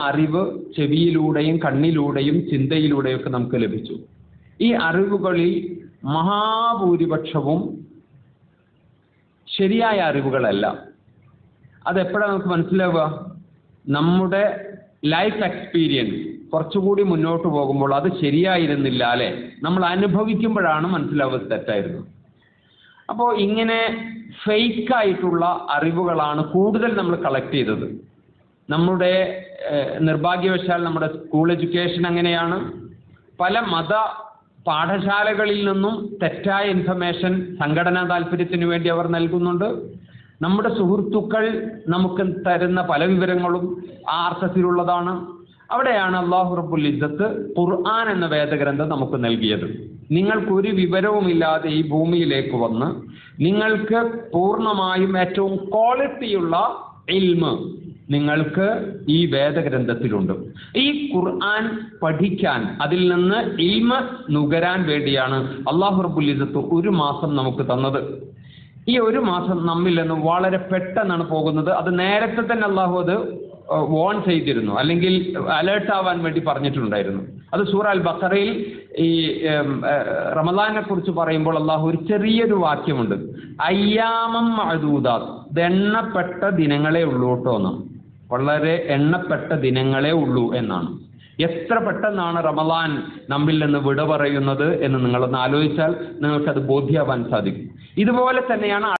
അറിവ് ചെവിയിലൂടെയും കണ്ണിലൂടെയും ചിന്തയിലൂടെയും ഒക്കെ നമുക്ക് ലഭിച്ചു. ഈ അറിവുകളിൽ മഹാഭൂരിപക്ഷവും ശരിയായ അറിവുകളല്ല. അതെപ്പോഴാണ് നമുക്ക് മനസ്സിലാവുക? നമ്മുടെ ലൈഫ് എക്സ്പീരിയൻസ് കുറച്ചുകൂടി മുന്നോട്ട് പോകുമ്പോൾ അത് ശരിയായിരുന്നില്ല അല്ലെ? നമ്മൾ അനുഭവിക്കുമ്പോഴാണ് മനസ്സിലാവുക തെറ്റായിരുന്നു. അപ്പോൾ ഇങ്ങനെ ഫേക്ക് ആയിട്ടുള്ള അറിവുകളാണ് കൂടുതൽ നമ്മൾ കളക്ട് ചെയ്തത്. നമ്മുടെ നിർഭാഗ്യവശാൽ നമ്മുടെ സ്കൂൾ എഡ്യൂക്കേഷൻ അങ്ങനെയാണ്. പല മത പാഠശാലകളിൽ നിന്നും തെറ്റായ ഇൻഫർമേഷൻ സംഘടനാ താല്പര്യത്തിന് വേണ്ടി അവർ നൽകുന്നുണ്ട്. നമ്മുടെ സുഹൃത്തുക്കൾ നമുക്ക് തരുന്ന പല വിവരങ്ങളും ആ അർത്ഥത്തിലുള്ളതാണ്. അവിടെയാണ് അള്ളാഹു റബ്ബുൽ ഇസ്സത്ത് ഖുർആൻ എന്ന വേദഗ്രന്ഥം നമുക്ക് നൽകിയത്. നിങ്ങൾക്കൊരു വിവരവുമില്ലാതെ ഈ ഭൂമിയിലേക്ക് വന്ന് നിങ്ങൾക്ക് പൂർണമായും ഏറ്റവും ക്വാളിറ്റിയുള്ള ഇൽമ് നിങ്ങൾക്ക് ഈ വേദഗ്രന്ഥത്തിലുണ്ട്. ഈ ഖുർആൻ പഠിക്കാൻ അതിൽ നിന്ന് ഇൽമ നുകരാൻ വേണ്ടിയാണ് അള്ളാഹു റബ്ബുൽ ഇസ്സത്ത് ഒരു മാസം നമുക്ക് തന്നത്. ഈ ഒരു മാസം നമ്മിൽ നിന്ന് വളരെ പെട്ടെന്നാണ് പോകുന്നത്. അത് നേരത്തെ തന്നെ അള്ളാഹു അത് വോൺ ചെയ്തിരുന്നു. അല്ലെങ്കിൽ അലേർട്ട് ആവാൻ വേണ്ടി പറഞ്ഞിട്ടുണ്ടായിരുന്നു. അത് സൂറ അൽ ബക്കറയിൽ ഈ റമദാനെ കുറിച്ച് പറയുമ്പോൾ അള്ളാഹു ഒരു ചെറിയൊരു വാക്യമുണ്ട്. അയ്യാമം മഴദൂദാത്ത് ഇത് എണ്ണപ്പെട്ട ദിനങ്ങളെ ഉള്ളൂട്ടോ എന്നാണ് എന്ന്. വളരെ എണ്ണപ്പെട്ട ദിനങ്ങളെ ഉള്ളൂ എന്നാണ്. എത്ര പെട്ടെന്നാണ് റമദാൻ നമ്മിൽ നിന്ന് വിട പറയുന്നത് എന്ന് നിങ്ങളൊന്ന് ആലോചിച്ചാൽ നിങ്ങൾക്കത് ബോധ്യമാവാൻ സാധിക്കും. ഇതുപോലെ തന്നെയാണ്